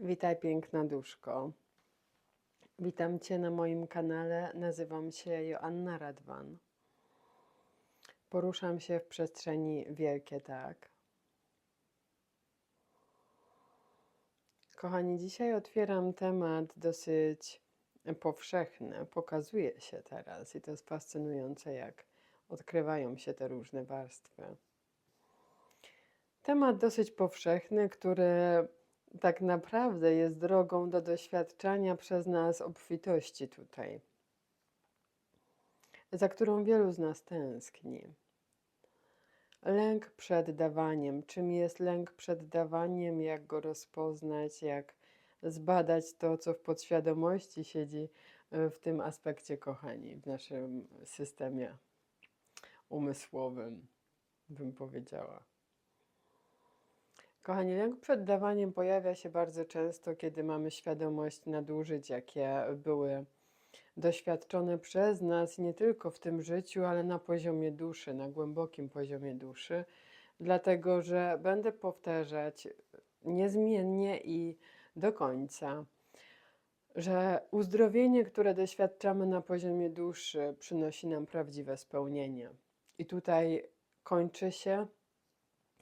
Witaj piękna duszko. Witam Cię na moim kanale. Nazywam się Joanna Radwan. Poruszam się w przestrzeni wielkie tak. Kochani, dzisiaj otwieram temat dosyć powszechny. Pokazuje się teraz i to jest fascynujące, jak odkrywają się te różne warstwy. Temat dosyć powszechny, który tak naprawdę jest drogą do doświadczania przez nas obfitości tutaj, za którą wielu z nas tęskni. Lęk przed dawaniem. Czym jest lęk przed dawaniem? Jak go rozpoznać? Jak zbadać to, co w podświadomości siedzi e, w tym aspekcie, kochani, w naszym systemie umysłowym, bym powiedziała. Kochani, lęk przed dawaniem pojawia się bardzo często, kiedy mamy świadomość nadużyć, jakie były doświadczone przez nas nie tylko w tym życiu, ale na poziomie duszy, na głębokim poziomie duszy, dlatego że będę powtarzać niezmiennie i do końca, że uzdrowienie, które doświadczamy na poziomie duszy, przynosi nam prawdziwe spełnienie. I tutaj kończy się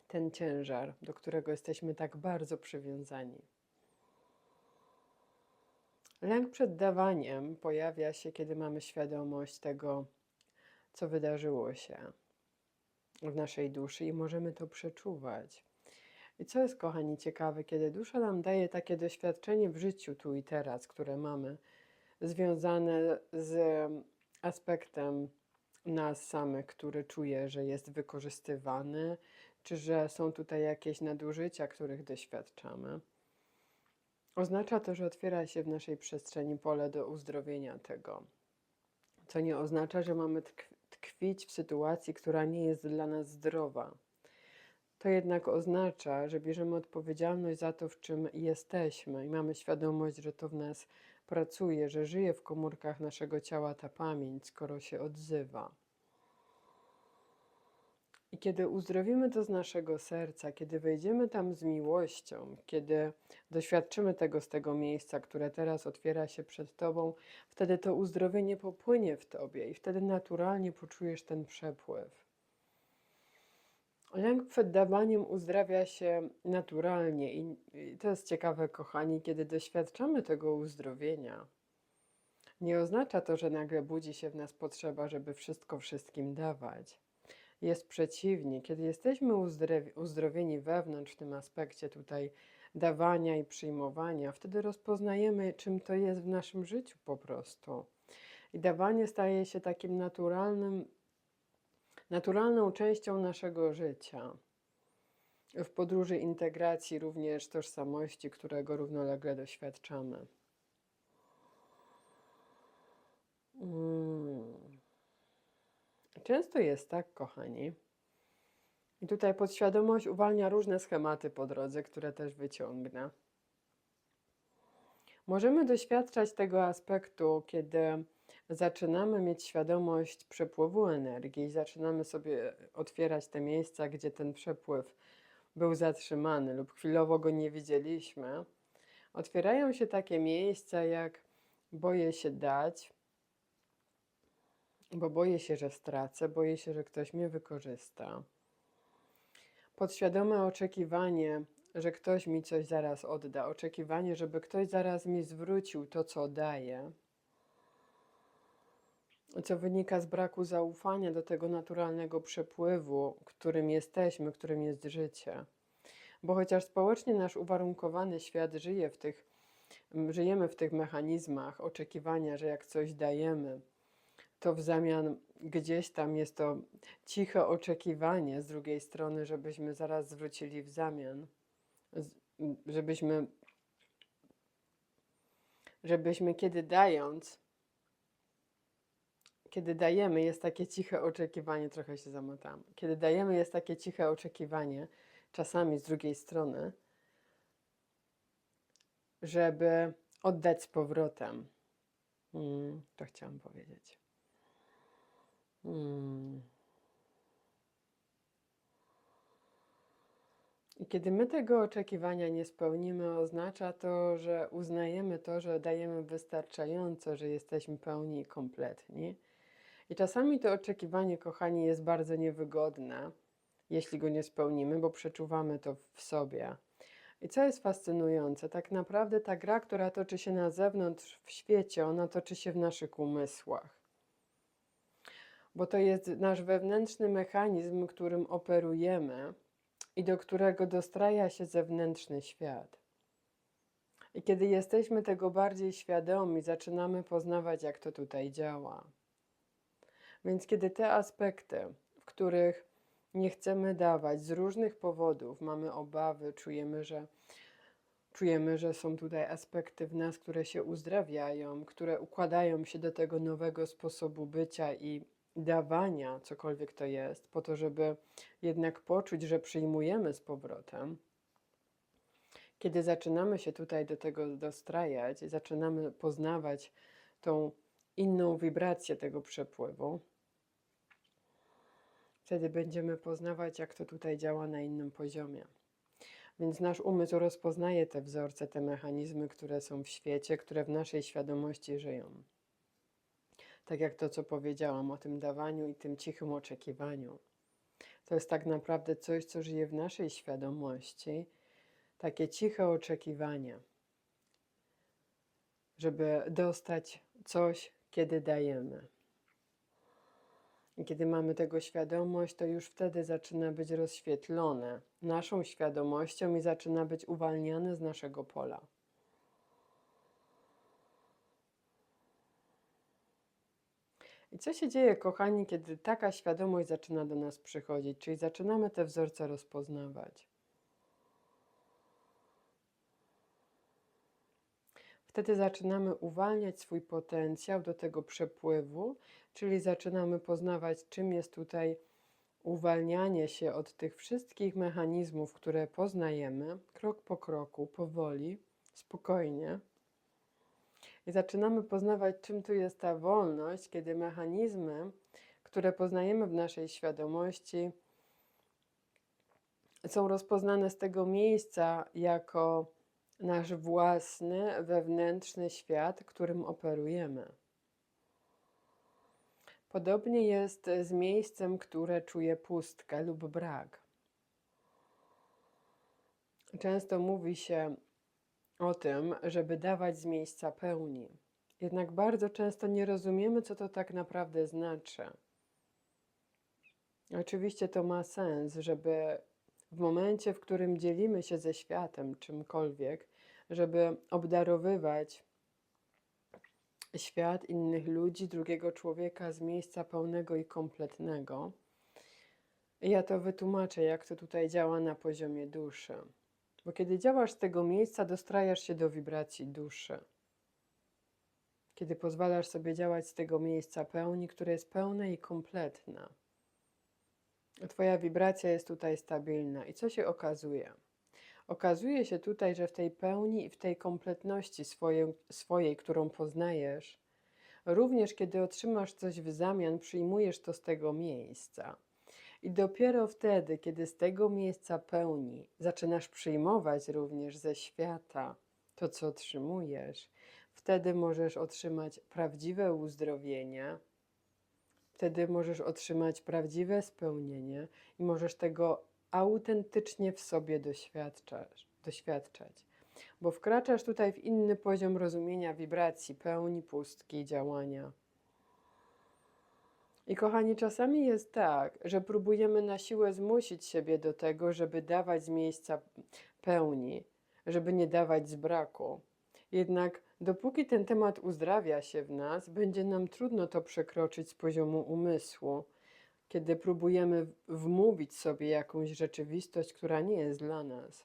ten ciężar, do którego jesteśmy tak bardzo przywiązani. Lęk przed dawaniem pojawia się, kiedy mamy świadomość tego, co wydarzyło się w naszej duszy i możemy to przeczuwać. I co jest, kochani, ciekawe, kiedy dusza nam daje takie doświadczenie w życiu tu i teraz, które mamy, związane z aspektem nas samych, który czuje, że jest wykorzystywany, czy że są tutaj jakieś nadużycia, których doświadczamy. Oznacza to, że otwiera się w naszej przestrzeni pole do uzdrowienia tego, co nie oznacza, że mamy tkwić w sytuacji, która nie jest dla nas zdrowa. To jednak oznacza, że bierzemy odpowiedzialność za to, w czym jesteśmy i mamy świadomość, że to w nas pracuje, że żyje w komórkach naszego ciała ta pamięć, skoro się odzywa. I kiedy uzdrowimy to z naszego serca, kiedy wejdziemy tam z miłością, kiedy doświadczymy tego z tego miejsca, które teraz otwiera się przed Tobą, wtedy to uzdrowienie popłynie w Tobie i wtedy naturalnie poczujesz ten przepływ. Lęk przed dawaniem uzdrawia się naturalnie i, to jest ciekawe, kochani, kiedy doświadczamy tego uzdrowienia. Nie oznacza to, że nagle budzi się w nas potrzeba, żeby wszystko wszystkim dawać jest przeciwnie. Kiedy jesteśmy uzdrowieni wewnątrz w tym aspekcie tutaj dawania i przyjmowania, wtedy rozpoznajemy, czym to jest w naszym życiu po prostu. I dawanie staje się takim naturalnym, naturalną częścią naszego życia. W podróży integracji również tożsamości, którego równolegle doświadczamy. Mm. Często jest tak, kochani. I tutaj podświadomość uwalnia różne schematy po drodze, które też wyciągnę. Możemy doświadczać tego aspektu, kiedy zaczynamy mieć świadomość przepływu energii, zaczynamy sobie otwierać te miejsca, gdzie ten przepływ był zatrzymany lub chwilowo go nie widzieliśmy. Otwierają się takie miejsca jak boję się dać, bo boję się, że stracę, boję się, że ktoś mnie wykorzysta. Podświadome oczekiwanie, że ktoś mi coś zaraz odda, oczekiwanie, żeby ktoś zaraz mi zwrócił to, co daje, co wynika z braku zaufania do tego naturalnego przepływu, którym jesteśmy, którym jest życie. Bo chociaż społecznie nasz uwarunkowany świat żyje w tych, żyjemy w tych mechanizmach oczekiwania, że jak coś dajemy, to w zamian gdzieś tam jest to ciche oczekiwanie z drugiej strony, żebyśmy zaraz zwrócili w zamian, żebyśmy, żebyśmy kiedy dając, kiedy dajemy, jest takie ciche oczekiwanie, trochę się zamotam. Kiedy dajemy, jest takie ciche oczekiwanie, czasami z drugiej strony, żeby oddać z powrotem. Hmm, to chciałam powiedzieć. Hmm. I kiedy my tego oczekiwania nie spełnimy, oznacza to, że uznajemy to, że dajemy wystarczająco, że jesteśmy pełni i kompletni. I czasami to oczekiwanie, kochani, jest bardzo niewygodne, jeśli go nie spełnimy, bo przeczuwamy to w sobie. I co jest fascynujące, tak naprawdę ta gra, która toczy się na zewnątrz w świecie, ona toczy się w naszych umysłach. Bo to jest nasz wewnętrzny mechanizm, którym operujemy i do którego dostraja się zewnętrzny świat. I kiedy jesteśmy tego bardziej świadomi, zaczynamy poznawać, jak to tutaj działa. Więc kiedy te aspekty, w których nie chcemy dawać z różnych powodów, mamy obawy, czujemy, że czujemy, że są tutaj aspekty w nas, które się uzdrawiają, które układają się do tego nowego sposobu bycia i dawania, cokolwiek to jest, po to, żeby jednak poczuć, że przyjmujemy z powrotem. Kiedy zaczynamy się tutaj do tego dostrajać, zaczynamy poznawać tą inną wibrację tego przepływu, wtedy będziemy poznawać, jak to tutaj działa na innym poziomie. Więc nasz umysł rozpoznaje te wzorce, te mechanizmy, które są w świecie, które w naszej świadomości żyją. Tak jak to, co powiedziałam o tym dawaniu i tym cichym oczekiwaniu. To jest tak naprawdę coś, co żyje w naszej świadomości, takie ciche oczekiwanie, żeby dostać coś, kiedy dajemy. I kiedy mamy tego świadomość, to już wtedy zaczyna być rozświetlone naszą świadomością i zaczyna być uwalniane z naszego pola. I co się dzieje, kochani, kiedy taka świadomość zaczyna do nas przychodzić, czyli zaczynamy te wzorce rozpoznawać? Wtedy zaczynamy uwalniać swój potencjał do tego przepływu, czyli zaczynamy poznawać, czym jest tutaj uwalnianie się od tych wszystkich mechanizmów, które poznajemy, krok po kroku, powoli, spokojnie. I zaczynamy poznawać, czym tu jest ta wolność, kiedy mechanizmy, które poznajemy w naszej świadomości, są rozpoznane z tego miejsca jako nasz własny, wewnętrzny świat, którym operujemy. Podobnie jest z miejscem, które czuje pustkę lub brak. Często mówi się o tym, żeby dawać z miejsca pełni. Jednak bardzo często nie rozumiemy, co to tak naprawdę znaczy. Oczywiście to ma sens, żeby w momencie, w którym dzielimy się ze światem czymkolwiek, żeby obdarowywać świat innych ludzi, drugiego człowieka z miejsca pełnego i kompletnego. Ja to wytłumaczę, jak to tutaj działa na poziomie duszy. Bo kiedy działasz z tego miejsca, dostrajasz się do wibracji duszy. Kiedy pozwalasz sobie działać z tego miejsca pełni, które jest pełne i kompletne. Twoja wibracja jest tutaj stabilna. I co się okazuje? Okazuje się tutaj, że w tej pełni i w tej kompletności swojej, swojej, którą poznajesz, również kiedy otrzymasz coś w zamian, przyjmujesz to z tego miejsca. I dopiero wtedy, kiedy z tego miejsca pełni zaczynasz przyjmować również ze świata to, co otrzymujesz, wtedy możesz otrzymać prawdziwe uzdrowienie, wtedy możesz otrzymać prawdziwe spełnienie i możesz tego autentycznie w sobie doświadczasz, doświadczać. Bo wkraczasz tutaj w inny poziom rozumienia wibracji, pełni, pustki, działania. I kochani, czasami jest tak, że próbujemy na siłę zmusić siebie do tego, żeby dawać z miejsca pełni, żeby nie dawać z braku. Jednak dopóki ten temat uzdrawia się w nas, będzie nam trudno to przekroczyć z poziomu umysłu, kiedy próbujemy wmówić sobie jakąś rzeczywistość, która nie jest dla nas.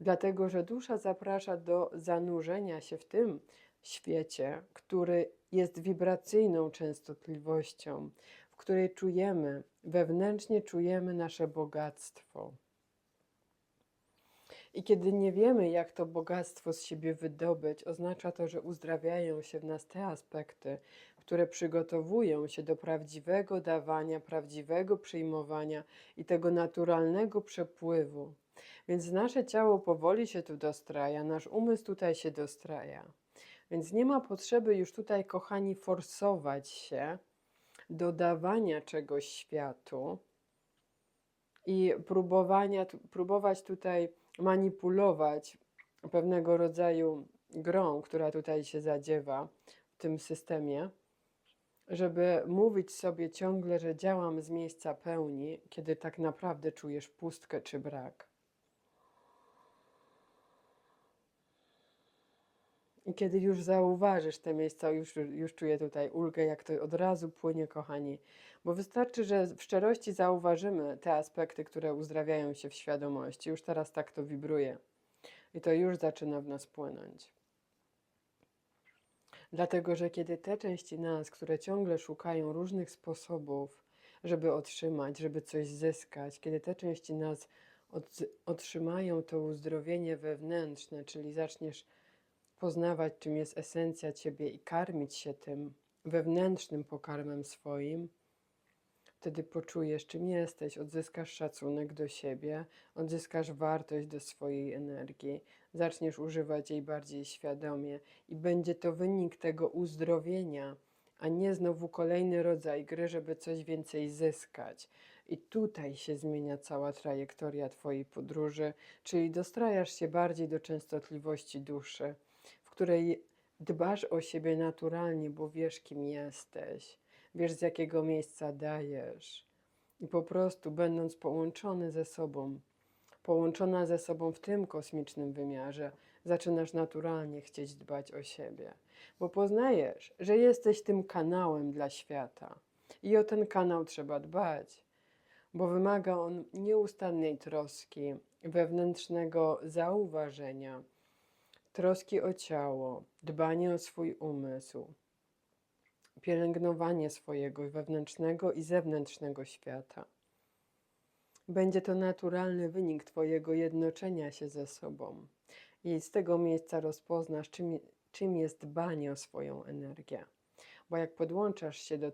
Dlatego, że dusza zaprasza do zanurzenia się w tym świecie, który jest wibracyjną częstotliwością, w której czujemy, wewnętrznie czujemy nasze bogactwo. I kiedy nie wiemy, jak to bogactwo z siebie wydobyć, oznacza to, że uzdrawiają się w nas te aspekty, które przygotowują się do prawdziwego dawania, prawdziwego przyjmowania i tego naturalnego przepływu, Więc nasze ciało powoli się tu dostraja, nasz umysł tutaj się dostraja. Więc nie ma potrzeby już tutaj, kochani, forsować się dodawania czegoś światu i próbowania, próbować tutaj manipulować pewnego rodzaju grą, która tutaj się zadziewa w tym systemie, żeby mówić sobie ciągle, że działam z miejsca pełni, kiedy tak naprawdę czujesz pustkę czy brak. I kiedy już zauważysz te miejsca, już, już czuję tutaj ulgę, jak to od razu płynie, kochani. Bo wystarczy, że w szczerości zauważymy te aspekty, które uzdrawiają się w świadomości. Już teraz tak to wibruje. I to już zaczyna w nas płynąć. Dlatego, że kiedy te części nas, które ciągle szukają różnych sposobów, żeby otrzymać, żeby coś zyskać, kiedy te części nas otrzymają to uzdrowienie wewnętrzne, czyli zaczniesz poznawać, czym jest esencja ciebie i karmić się tym wewnętrznym pokarmem swoim, wtedy poczujesz, czym jesteś, odzyskasz szacunek do siebie, odzyskasz wartość do swojej energii, zaczniesz używać jej bardziej świadomie i będzie to wynik tego uzdrowienia, a nie znowu kolejny rodzaj gry, żeby coś więcej zyskać. I tutaj się zmienia cała trajektoria Twojej podróży, czyli dostrajasz się bardziej do częstotliwości duszy, której dbasz o siebie naturalnie, bo wiesz, kim jesteś, wiesz, z jakiego miejsca dajesz. I po prostu, będąc połączony ze sobą, połączona ze sobą w tym kosmicznym wymiarze, zaczynasz naturalnie chcieć dbać o siebie, bo poznajesz, że jesteś tym kanałem dla świata i o ten kanał trzeba dbać, bo wymaga on nieustannej troski, wewnętrznego zauważenia, troski o ciało, dbanie o swój umysł, pielęgnowanie swojego wewnętrznego i zewnętrznego świata. Będzie to naturalny wynik Twojego jednoczenia się ze sobą. I z tego miejsca rozpoznasz, czym, czym jest dbanie o swoją energię. Bo jak podłączasz się do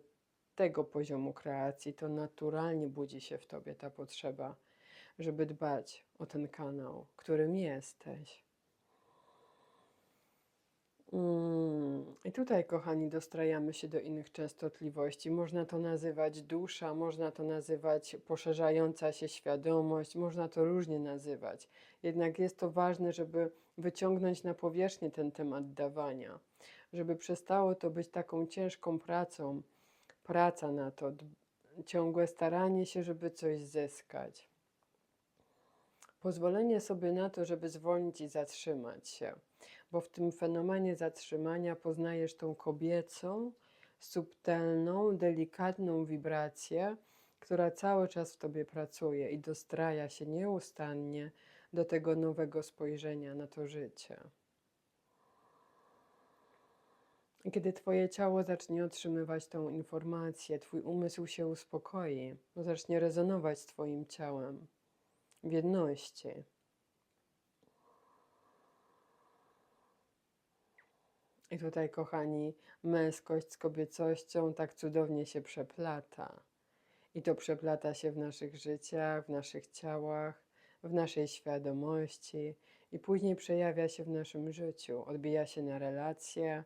tego poziomu kreacji, to naturalnie budzi się w Tobie ta potrzeba, żeby dbać o ten kanał, którym jesteś. Mm, I tutaj, kochani, dostrajamy się do innych częstotliwości. Można to nazywać dusza, można to nazywać poszerzająca się świadomość, można to różnie nazywać. Jednak jest to ważne, żeby wyciągnąć na powierzchnię ten temat dawania, żeby przestało to być taką ciężką pracą, praca na to, ciągłe staranie się, żeby coś zyskać. Pozwolenie sobie na to, żeby zwolnić i zatrzymać się, bo w tym fenomenie zatrzymania poznajesz tą kobiecą, subtelną, delikatną wibrację, która cały czas w tobie pracuje i dostraja się nieustannie do tego nowego spojrzenia na to życie. Kiedy Twoje ciało zacznie otrzymywać tą informację, Twój umysł się uspokoi, zacznie rezonować z Twoim ciałem w jedności. I tutaj, kochani, męskość z kobiecością tak cudownie się przeplata. I to przeplata się w naszych życiach, w naszych ciałach, w naszej świadomości i później przejawia się w naszym życiu. Odbija się na relacje,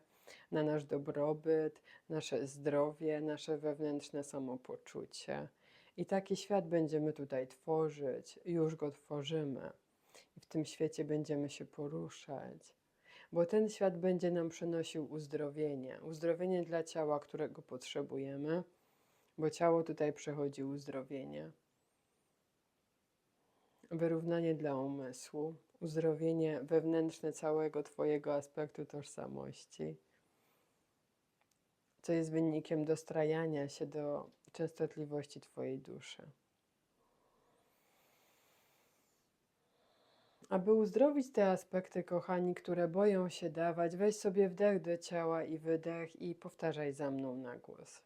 na nasz dobrobyt, nasze zdrowie, nasze wewnętrzne samopoczucie. I taki świat będziemy tutaj tworzyć, już go tworzymy. I w tym świecie będziemy się poruszać, bo ten świat będzie nam przynosił uzdrowienie. Uzdrowienie dla ciała, którego potrzebujemy, bo ciało tutaj przechodzi uzdrowienie. Wyrównanie dla umysłu, uzdrowienie wewnętrzne całego Twojego aspektu tożsamości, co jest wynikiem dostrajania się do częstotliwości Twojej duszy. Aby uzdrowić te aspekty, kochani, które boją się dawać, weź sobie wdech do ciała i wydech i powtarzaj za mną na głos.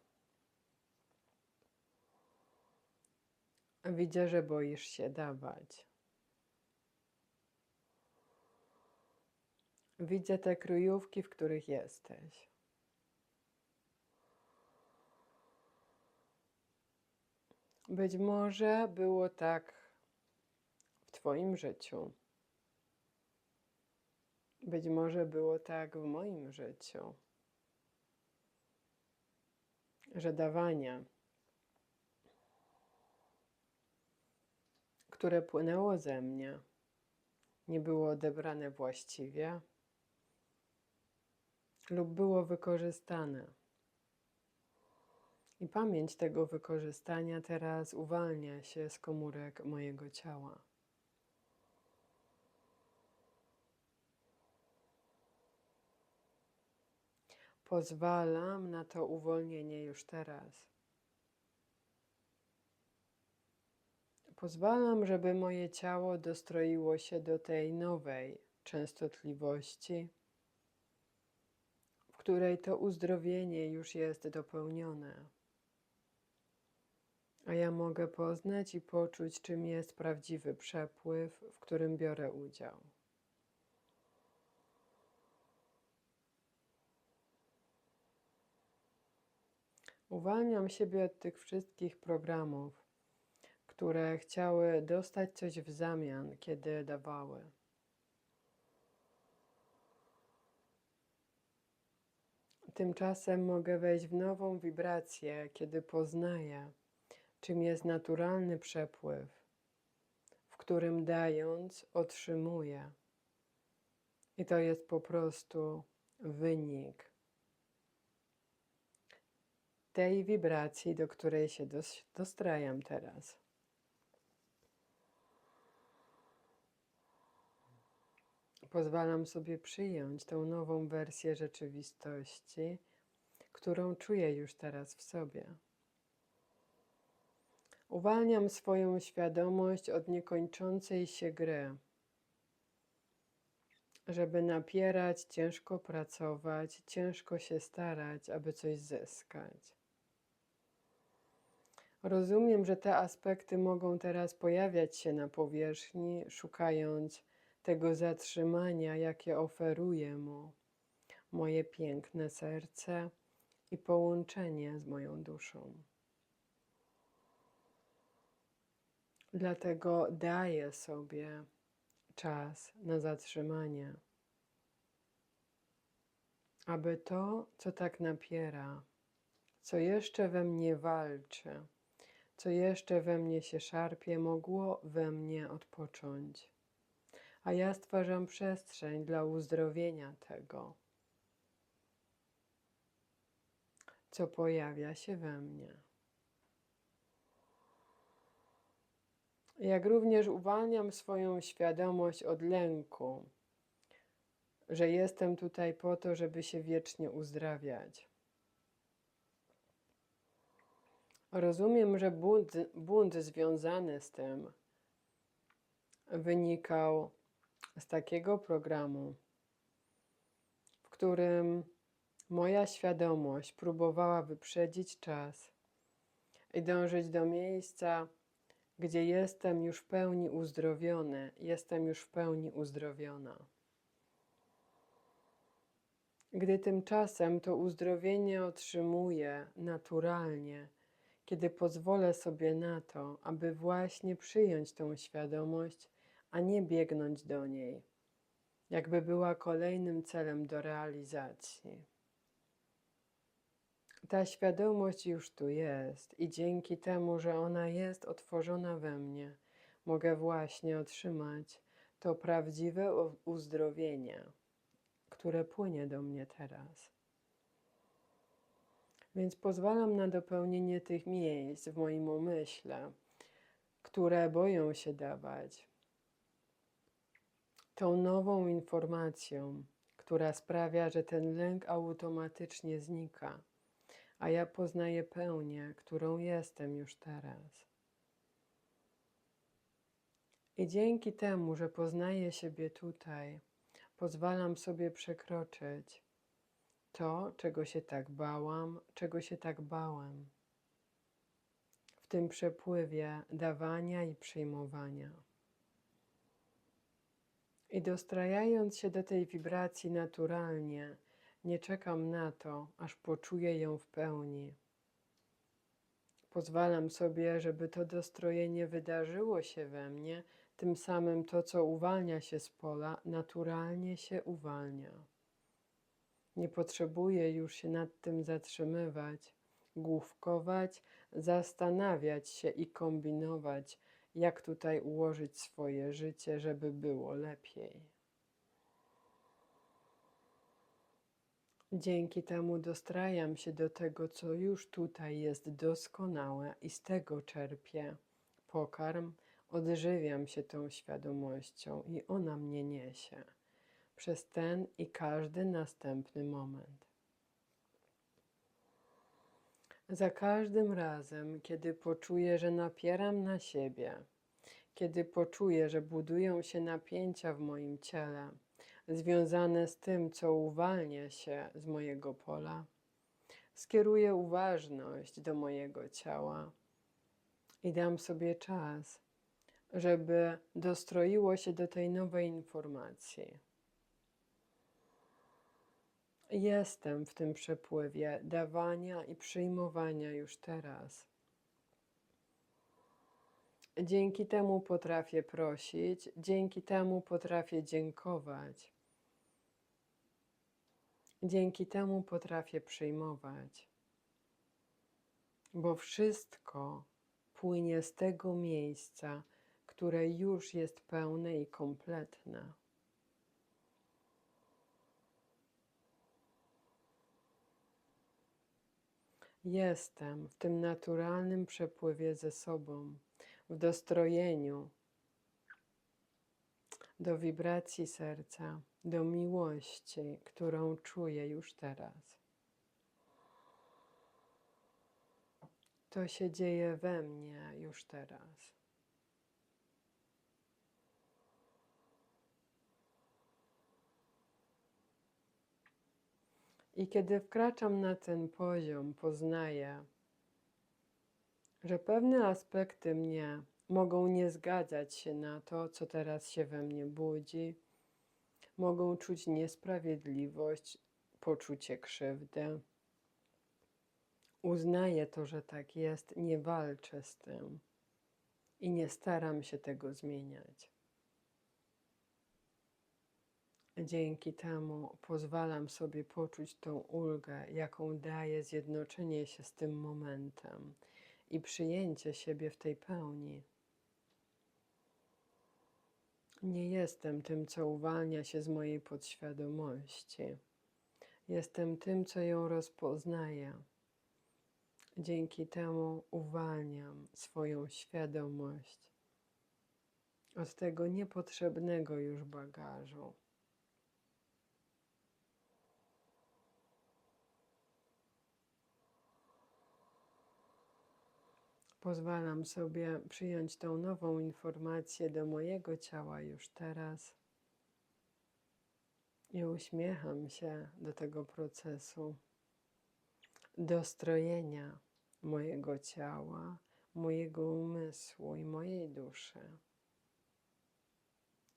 Widzę, że boisz się dawać. Widzę te kryjówki, w których jesteś. Być może było tak w Twoim życiu. Być może było tak w moim życiu, że dawanie, które płynęło ze mnie, nie było odebrane właściwie lub było wykorzystane. I pamięć tego wykorzystania teraz uwalnia się z komórek mojego ciała. Pozwalam na to uwolnienie już teraz. Pozwalam, żeby moje ciało dostroiło się do tej nowej częstotliwości, w której to uzdrowienie już jest dopełnione. A ja mogę poznać i poczuć, czym jest prawdziwy przepływ, w którym biorę udział. Uwalniam siebie od tych wszystkich programów, które chciały dostać coś w zamian, kiedy dawały. Tymczasem mogę wejść w nową wibrację, kiedy poznaję, czym jest naturalny przepływ, w którym dając otrzymuję. I to jest po prostu wynik tej wibracji, do której się dos dostrajam teraz. Pozwalam sobie przyjąć tą nową wersję rzeczywistości, którą czuję już teraz w sobie. Uwalniam swoją świadomość od niekończącej się gry, żeby napierać, ciężko pracować, ciężko się starać, aby coś zyskać. Rozumiem, że te aspekty mogą teraz pojawiać się na powierzchni, szukając tego zatrzymania, jakie oferuje mu moje piękne serce i połączenie z moją duszą. Dlatego daję sobie czas na zatrzymanie, aby to, co tak napiera, co jeszcze we mnie walczy, co jeszcze we mnie się szarpie, mogło we mnie odpocząć. A ja stwarzam przestrzeń dla uzdrowienia tego, co pojawia się we mnie. Jak również uwalniam swoją świadomość od lęku, że jestem tutaj po to, żeby się wiecznie uzdrawiać. Rozumiem, że bunt, bunt związany z tym wynikał z takiego programu, w którym moja świadomość próbowała wyprzedzić czas i dążyć do miejsca, gdzie jestem już w pełni uzdrowiony, jestem już w pełni uzdrowiona. Gdy tymczasem to uzdrowienie otrzymuję naturalnie, kiedy pozwolę sobie na to, aby właśnie przyjąć tą świadomość, a nie biegnąć do niej, jakby była kolejnym celem do realizacji. Ta świadomość już tu jest i dzięki temu, że ona jest otworzona we mnie, mogę właśnie otrzymać to prawdziwe uzdrowienie, które płynie do mnie teraz. Więc pozwalam na dopełnienie tych miejsc w moim umyśle, które boją się dawać. Tą nową informacją, która sprawia, że ten lęk automatycznie znika, a ja poznaję pełnię, którą jestem już teraz. I dzięki temu, że poznaję siebie tutaj, pozwalam sobie przekroczyć to, czego się tak bałam, czego się tak bałem. W tym przepływie dawania i przyjmowania. I dostrajając się do tej wibracji naturalnie, nie czekam na to, aż poczuję ją w pełni. Pozwalam sobie, żeby to dostrojenie wydarzyło się we mnie Tym samym to, co uwalnia się z pola, naturalnie się uwalnia. Nie potrzebuję już się nad tym zatrzymywać, główkować, zastanawiać się i kombinować, jak tutaj ułożyć swoje życie, żeby było lepiej. Dzięki temu dostrajam się do tego, co już tutaj jest doskonałe i z tego czerpię pokarm, odżywiam się tą świadomością i ona mnie niesie przez ten i każdy następny moment. Za każdym razem, kiedy poczuję, że napieram na siebie, kiedy poczuję, że budują się napięcia w moim ciele, związane z tym, co uwalnia się z mojego pola, skieruję uważność do mojego ciała i dam sobie czas, żeby dostroiło się do tej nowej informacji. Jestem w tym przepływie dawania i przyjmowania już teraz. Dzięki temu potrafię prosić, dzięki temu potrafię dziękować. Dzięki temu potrafię przyjmować, bo wszystko płynie z tego miejsca, które już jest pełne i kompletne. Jestem w tym naturalnym przepływie ze sobą, w dostrojeniu do wibracji serca, do miłości, którą czuję już teraz. To się dzieje we mnie już teraz. I kiedy wkraczam na ten poziom, poznaję, że pewne aspekty mnie mogą nie zgadzać się na to, co teraz się we mnie budzi, mogą czuć niesprawiedliwość, poczucie krzywdy. Uznaję to, że tak jest, nie walczę z tym i nie staram się tego zmieniać. Dzięki temu pozwalam sobie poczuć tą ulgę, jaką daje zjednoczenie się z tym momentem i przyjęcie siebie w tej pełni. Nie jestem tym, co uwalnia się z mojej podświadomości. Jestem tym, co ją rozpoznaje. Dzięki temu uwalniam swoją świadomość od tego niepotrzebnego już bagażu. Pozwalam sobie przyjąć tą nową informację do mojego ciała już teraz i uśmiecham się do tego procesu dostrojenia mojego ciała, mojego umysłu i mojej duszy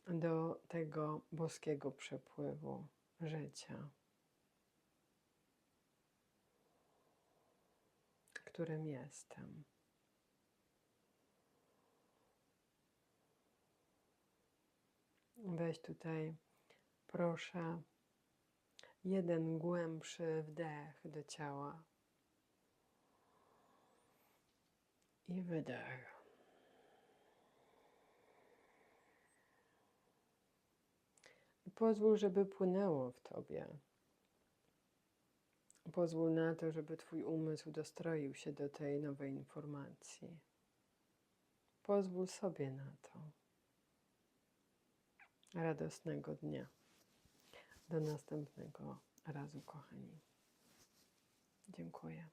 do tego boskiego przepływu życia, którym jestem. Tutaj, proszę, jeden głębszy wdech do ciała i wydech. Pozwól, żeby płynęło w tobie. Pozwól na to, żeby Twój umysł dostroił się do tej nowej informacji. Pozwól sobie na to radosnego dnia. Do następnego razu, kochani. Dziękuję.